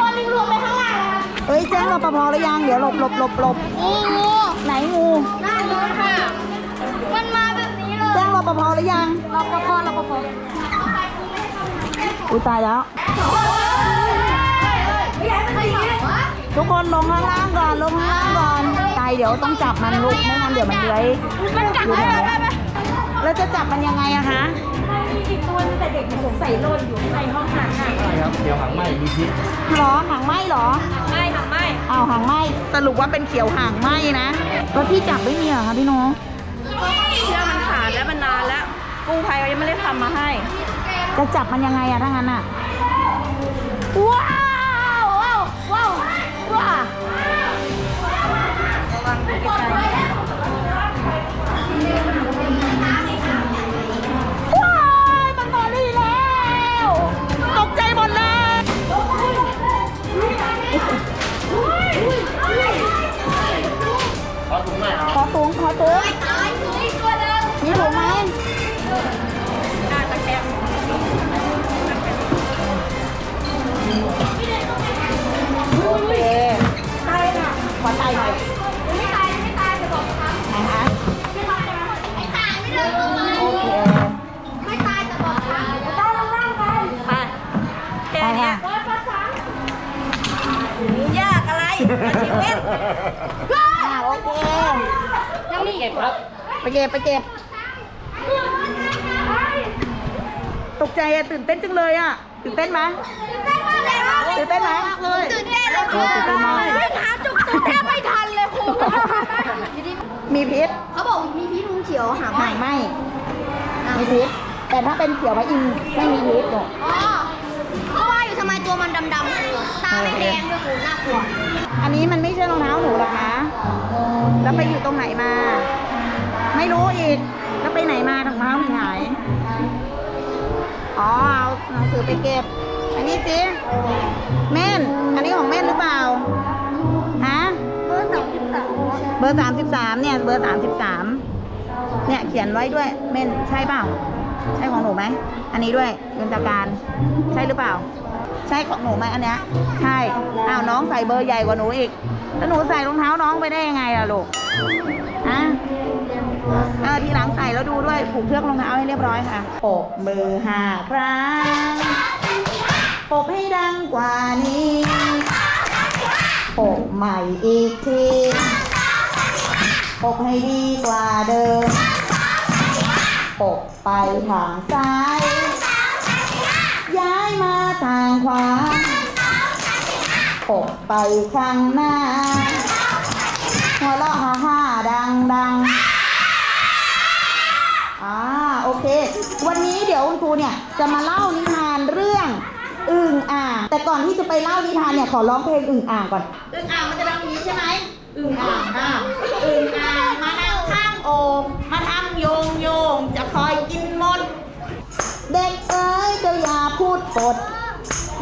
ตัวลิงรวมไปข้างล่างเลยค่ะเอ้ยแจ้งรปภหรือยัง เดี๋ยวหลบหลบหลบหลบงูงูไหนงูน่าดูค่ะ มันมาแบบนี้เลยแจ้งรปภหรือยัง รปภรปภอุ้ยตายแล้วไม่ย้ายมันหนีทุกคนลงข้างล่างก่อน ลงข้างล่างก่อน ตายเดี๋ยวต้องจับมันลุกไม่งั้นเดี๋ยวมันเลื้อยมันกัดดูไปหน่อยไปไป แล้วจะจับมันยังไงอะคะอีกตัวนึงแต่เด็กมันสงสัยโลนอยู่ในห้องขังอะใช่ครับเดี๋ยวหางไหมมีพิษหรอหางไหมหรอไม่ค่ะไม่อ้าวหางไหมสรุปว่าเป็นเขียวหางไหมนะแล้วที่จับไม่มีเหรอคะพี่น้องเชือกมันขาดแล้วมันนานแล้วกู้ภัยยังไม่ได้ทำมาให้ จะจับมันยังไงอะถ้างั้นอะว้าวว้าวว้าวว้าวระวังดูไกล ชีวิตอ่าโอเคยังมีเก็บครับ ไปเก็บไปเก็บ ตกใจอะตื่นเต้นจังเลยอะตื่นเต้นไหม ตื่นเต้นมากเลย ตื่นเต้นไหมตื่นเต้นเลยเออตื่นเต้นมากไม่หาจุกตื่นแทบไม่ทันเลยครูมีพิษเขาบอกมีพี่ลุงเขียวหางหางไหมมีพิษแต่ถ้าเป็นเขียวพระอินทร์ไม่มีพิษหรอกอ๋อก็ว่าอยู่ทำไมตัวมันดำ ๆตาแดงด้วยครูน่ากลัวอันนี้มันไม่ใช่รองเท้าหนูหรอคะแล้วไปอยู่ตรงไหนมา ไม่รู้อีก แล้วไปไหนมาถุงเท้าถึงหาย อ๋อ เอาหนังสือไปเก็บ อันนี้สิเม่น อันนี้ของเม่นหรือเปล่า ฮะ เบอร์สองสิบสามเบอร์สามสิบสามเนี่ย เบอร์สามสิบสามเนี่ยเขียนไว้ด้วย เม่น ใช่เปล่า ใช่ของหนูไหม อันนี้ด้วยยนตาการ ใช่หรือเปล่า ช่ของหนูไหมอันเนี้ยใช่อ้าวน้องใส่เบอร์ใหญ่กว่าหนูอีก แล้วหนูใส่รองเท้าน้องไปได้ยังไงล่ะลูกอะเออทีหลังใส่แล้วดูด้วยผูกเชือกรองเท้าให้เรียบร้อยค่ะปกมือห้าครั้งปกให้ดังกว่านี้ปกใหม่อีกทีปกให้ดีกว่าเดิมปกไปทางซ้าย ทางขวาปกไปข้างหน้า หัวเราะฮ่าฮ่าดังดังอ่าโอเค วันนี้เดี๋ยวคุณครูเนี่ยจะมาเล่านิทานเรื่องอึ่งอ่างแต่ก่อนที่จะไปเล่านิทานเนี่ยขอร้องเพลงอึ่งอ่างก่อนอึ่งอ่างมันจะดังอย่างนี้ใช่ไหมอึ่งอ่างอ่าอึ่งอ่างมานั่งข้างโอ่งมาทำโยงโยงจะคอยกินมด เด็กเอ๋ยเจ้าอย่าพูดปด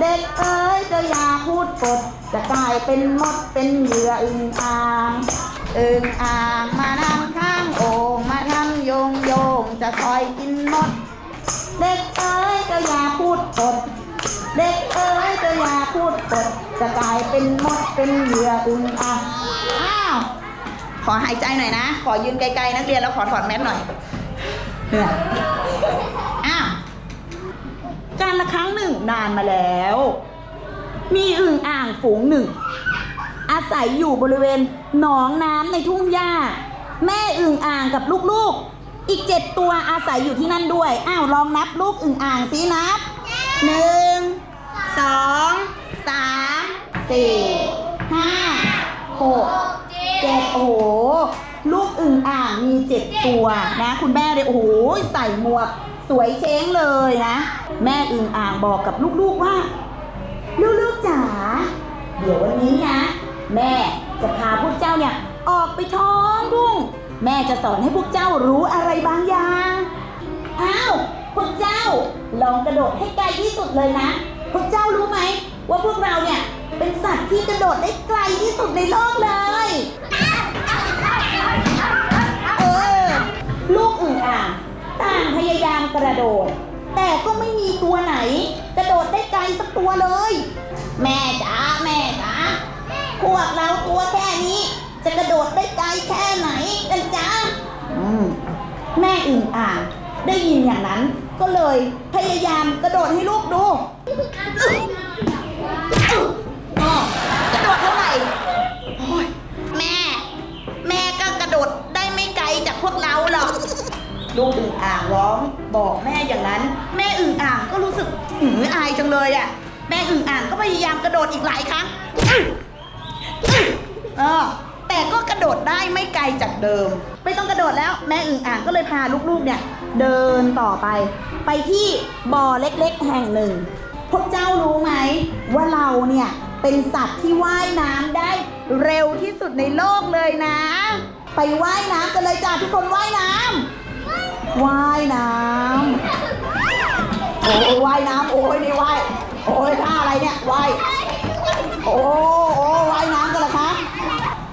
เด็กเอ๋ยเจ้าอย่าพูดปดจะกลายเป็นมดเป็นเหยื่ออึ่งอ่างอึ่งอ่างมานั่งข้างโอ่งมาทำโยงโยงจะคอยกินมด เด็กเอ๋ยเจ้าอย่าพูดปดเด็กเอ๋ยเจ้าอย่าพูดปดจะกลายเป็นมดเป็นเหยื่ออึ่งอ่างอ้าวขอหายใจหน่อยนะ ขอยืนไกลๆนักเรียนแล้วขอถอดแมสหน่อยเหนื่อยอ้าวการ ละครั้งหนึ่งนานมาแล้ว มีอึ่งอ่างฝูงหนึ่ง อาศัยอยู่บริเวณหนองน้ำในทุ่งหญ้า แม่อึ่งอ่างกับลูกๆ อีกเจ็ดตัวอาศัยอยู่ที่นั่นด้วย อ้าวลองนับลูกอึ่งอ่างสินับหนึ่งสองสามสี่ห้าหกเจ็ดโอ้โหลูกอึ่งอ่างมีเจ็ดตัวนะ คุณแม่เลยโอ้โหใส่หมวก สวยเช้งเลยนะ แม่อึ่งอ่างบอกกับลูกๆว่า ลูกๆจ๋าเดี๋ยววันนี้นะ แม่จะพาพวกเจ้าเนี่ยออกไปท้องทุ่งแม่จะสอนให้พวกเจ้ารู้อะไรบางอย่างอ้าวพวกเจ้าลองกระโดดให้ไกลที่สุดเลยนะ พวกเจ้ารู้ไหม ว่าพวกเราเนี่ยเป็นสัตว์ที่กระโดดได้ไกลที่สุดในโลกเลยเออลูกอึ่งอ่าง ต่างพยายามกระโดด แต่ก็ไม่มีตัวไหน กระโดดได้ไกลสักตัวเลย แม่จ๋าแม่จ๋าพวกเราตัวแค่นี้ จะกระโดดได้ไกลแค่ไหนกันจ๊ะแม่อึ่งอ่างได้ยินอย่างนั้น ก็เลยพยายามกระโดดให้ลูกดู บอกแม่อย่างนั้น แม่อึ่งอ่างก็รู้สึกหืออายจังเลยอะ แม่อึ่งอ่างก็พยายามกระโดดอีกหลายครั้งเออแต่ก็กระโดดได้ไม่ไกลจากเดิม ไม่ต้องกระโดดแล้วแม่อึ่งอ่างก็เลยพาลูกๆเนี่ยเดินต่อไป ไปที่บ่อเล็กๆ แห่งหนึ่ง พวกเจ้ารู้ไหมว่าเราเนี่ยเป็นสัตว์ที่ว่ายน้ำได้เร็วที่สุดในโลกเลยนะ ไปว่ายน้ำกันเลยจ้าทุกคนว่ายน้ำ ว่ายน้ำโอ้ยว่ายน้ำโอ้ยนี่ว่ายโอ้ยท่าอะไรเนี่ยว่ายโอ้โอ้ว่ายน้ำกันเหรอคะ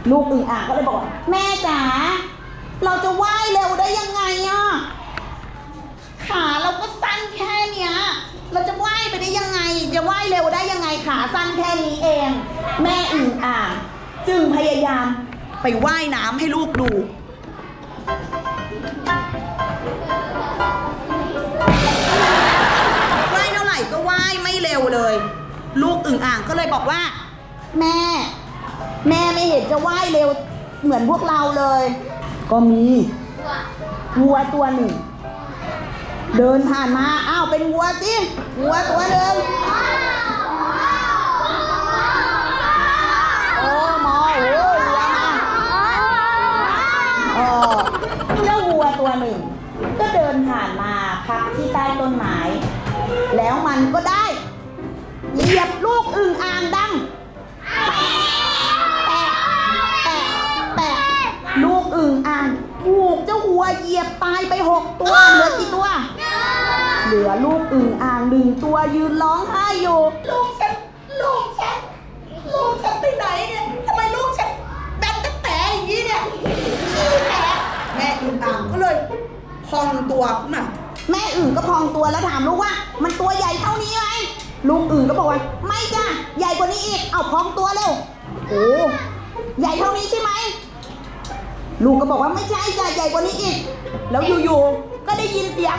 ลูกอึ่งอ่างก็เลยบอกว่าแม่จ๋าเราจะว่ายเร็วได้ยังไงอะขาเราก็สั้นแค่เนี้ย เราจะว่ายไปได้ยังไง จะว่ายเร็วได้ยังไงขาสั้นแค่นี้เอง แม่อึ่งอ่างจึงพยายามไปว่ายน้ำให้ลูกดู งอ่างก็เลยบอกว่า แม่ แม่ไม่เห็นจะว่ายเร็วเหมือนพวกเราเลย ก็มีวัวตัวหนึ่ง เดินผ่านมาอ้าวเป็นวัวสิวัวตัวหนึ่งโอ้หมอโอ้วัวมาเออเจ้าวัวตัวหนึ่ง ก็เดินผ่านมาพักที่ใต้ต้นไม้แล้วมันก็ได้ เหยียบลูกอึ่งอ่างดัง แปะ แปะ แปะ ลูกอึ่งอ่างถูกเจ้าวัวเหยียบตายไปหกตัว เหลือกี่ตัว เหลือลูกอึ่งอ่างหนึ่งตัวยืนร้องไห้อยู่ลูกฉันลูกฉันลูกฉันไปไหนเนี่ยทำไมลูกฉันแบนแต่แต่อย่างนี้เนี่ยขี้แผลแม่อึ่งอ่างก็เลยพองตัวขึ้นมาแม่อึ่งก็พองตัวแล้วถามลูกว่า มันตัวใหญ่เท่านี้ไหม ลูกอึ่งก็บอกว่า ไม่จ้ะใหญ่กว่านี้อีก เอาพองตัวเร็วโอ้ใหญ่เท่านี้ใช่ไหมลูกก็บอกว่าไม่ใช่จ้ะใหญ่กว่านี้อีก แล้วอยู่ๆก็ได้ยินเสียง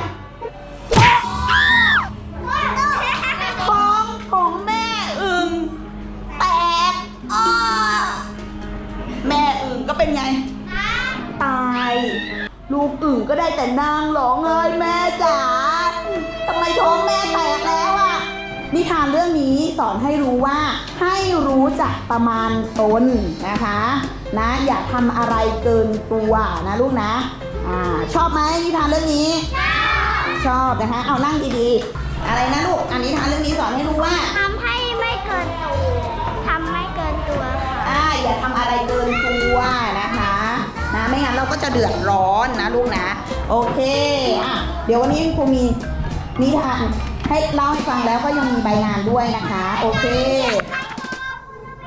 ท้องของแม่อึ่งแตกออแม่อึ่งก็เป็นไง ตายลูกอึ่งก็ได้แต่นางร้องเอ้ยแม่จ๋าทำไมท้องแม่ สอนให้รู้ว่าให้รู้จักประมาณตนนะคะนะอย่าทำอะไรเกินตัวนะลูกนะอ่าชอบไหมนิทานเรื่องนี้ ชอบนะคะเอานั่งดีๆ อะไรนะลูกอันนี้ทานเรื่องนี้สอนให้รู้ว่าทำให้ไม่เกินตัวทำไม่เกินตัวค่ะอ่าอย่าทำอะไรเกินตัวนะคะนะไม่งั้นเราก็จะเดือดร้อนนะลูกนะ โอเคอะเดี๋ยววันนี้ครูมีนิทาน ให้เล่าให้ฟังแล้วก็ยังมีใบงานด้วยนะคะ โอเค